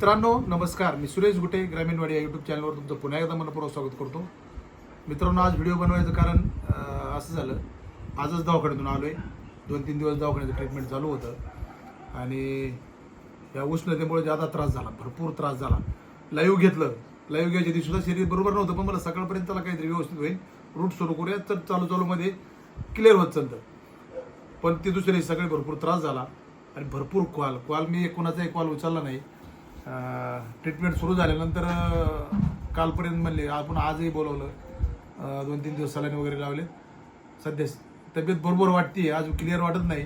मित्रांनो नमस्कार. मी सुरेश गुटे ग्रामीणवाडी या यूट्यूब चॅनलवर तुमचं पुन्हा एकदा मनपूर्वक स्वागत करतो. मित्रांनो आज व्हिडिओ बनवायचं कारण असं झालं. आजच दवाखान्यातून आलो आहे दोन तीन दिवस दवाखान्याचं ट्रीटमेंट चालू होतं. आणि या उष्णतेमुळे जादा त्रास झाला भरपूर त्रास झाला. लाईव्ह घेतलं. लाईव्ह घ्यायच्या दिवशीसुद्धा शरीर बरोबर नव्हतं पण मला सकाळपर्यंत त्याला काहीतरी व्यवस्थित होईल. रूट सुरू करूया तर चालू चालूमध्ये क्लिअर होत चालतं. पण ते दुसरे सगळे भरपूर त्रास झाला. आणि भरपूर कॉल कॉल मी कोणाचाही कॉल उचलला नाही. ट्रीटमेंट सुरू झाल्यानंतर कालपर्यंत म्हणले आपण आजही बोलवलं. दोन तीन दिवस सलाईन वगैरे लावले. सध्या तब्येत बरोबर वाटते आज क्लिअर वाटत नाही.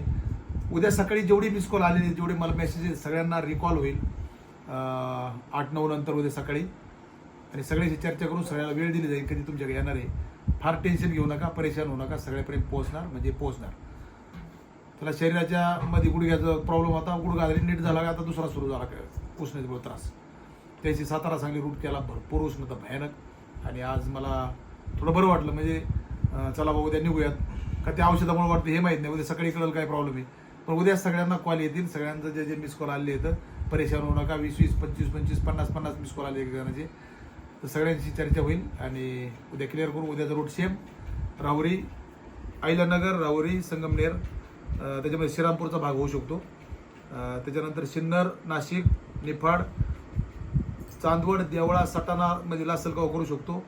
उद्या सकाळी जेवढी मिस कॉल आलेली जेवढे मला मेसेजेस सगळ्यांना रिकॉल होईल. आठ नऊ नंतर उद्या सकाळी. आणि सगळ्याशी चर्चा करून सगळ्याला वेळ दिली जाईल कधी तुमच्याकडे येणार आहे. फार टेन्शन घेऊ नका परेशान होऊ नका सगळ्यापर्यंत पोहोचणार म्हणजे पोहोचणार. त्याला शरीराच्या मध्ये गुडघ्याचा प्रॉब्लेम होता गुडघा नीट झाला का आता दुसरा सुरू झाला उष्णतेमुळे त्रास. त्याची सातारा सांगली रूट केला भरपूर उष्णता भयानक. आणि आज मला थोडं बरं वाटलं म्हणजे चला बाबा उद्या निघूयात. का त्या औषधामुळे वाटतं हे माहीत नाही. उद्या सकाळी कळलं काय प्रॉब्लेम आहे? पण उद्या सगळ्यांना कॉल येतील. सगळ्यांचं जे जे मिस कॉल आले आहेत परेशान होऊ नका. वीस वीस पंचवीस पंचवीस पन्नास पन्नास मिस कॉल आले एक जणांचे तर सगळ्यांची चर्चा होईल. आणि उद्या क्लिअर करू. उद्याचा रूट सेम राहुरी आईलानगर राहुरी संगमनेर. त्याच्यामध्ये श्रीरामपूरचा भाग होऊ शकतो. त्याच्यानंतर सिन्नर नाशिक निफाड चांदवड देवळा सटाणा म्हणजे लासलगाव करू शकतो.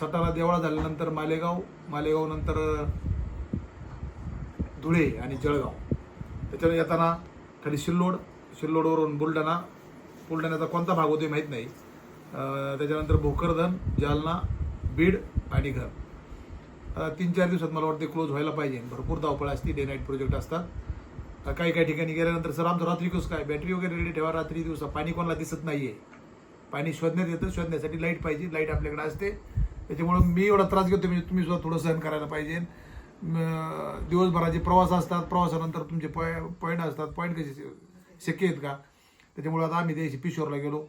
सटाणा देवळा झाल्यानंतर मालेगाव मालेगाव नंतर धुळे आणि जळगाव. त्याच्यावर येताना खाली शिल्लोड शिल्लोडवरून बुलढाणा. बुलढाण्याचा कोणता भाग होतो माहीत नाही. त्याच्यानंतर भोकरदन जालना बीड आणि घर तीन चार दिवसात मला वाटते क्लोज व्हायला पाहिजे. भरपूर धावपळ असते डे नाईट प्रोजेक्ट असतात. काही काही ठिकाणी गेल्यानंतर सर आमचं रात्री कसं काय? बॅटरी वगैरे रेडी ठेवा रात्री दिवसा पाणी कोणाला दिसत नाही आहे पाणी शोधण्यात येतं शोधण्यासाठी लाइट पाहिजे लाइट आपल्याकडे असते. त्याच्यामुळं मी एवढा त्रास घेतो म्हणजे तुम्ही सुद्धा थोडं सहन करायला पाहिजे. दिवसभराचे प्रवास असतात प्रवासानंतर तुमचे पॉय पॉईंट असतात. पॉईंट कसे शक्य आहेत का? त्याच्यामुळे आता आम्ही ते पिशोरला गेलो.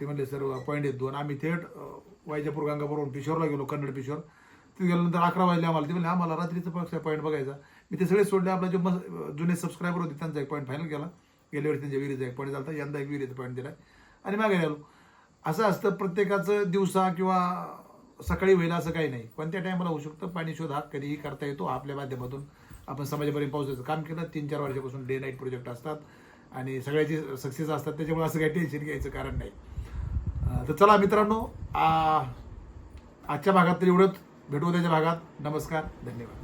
ते म्हणले सर पॉईंट आहेत दोन. आम्ही थेट अं, वायजापूर गंगापूरवरून पिशोरला गेलो कन्नड पिशोर. तिथे गेल्यानंतर अकरा वाजले आम्हाला. ते म्हणले आम्हाला रात्रीचं पक्ष पॉईंट बघायचा. मी ते सगळे सोडले. आपला जो मस जुने सबस्क्रायबर होते त्यांचा एक पॉईंट फायनल केला. गेल्या वेळी त्यांच्या विहिरीचा एक पॉईंट झाला यंदा एक विहिरीचा पॉईंट दिला आणि मागे आलो असं असतं प्रत्येकाचं दिवसा किंवा सकाळी होईल असं काही नाही. कोणत्या टायमाला होऊ शकतं? पाणी शोध हा. कधीही करता येतो. आपल्या माध्यमातून आपण समाजापर्यंत पावसाचं काम केलं तीन चार वर्षापासून डे नाईट प्रोजेक्ट असतात. आणि सगळ्याची सक्सेस असतात. त्याच्यामुळे असं काही टेन्शन घ्यायचं कारण नाही. तर चला मित्रांनो आजच्या भागात तर एवढंच. भेटू उद्याच्या भागात. नमस्कार धन्यवाद.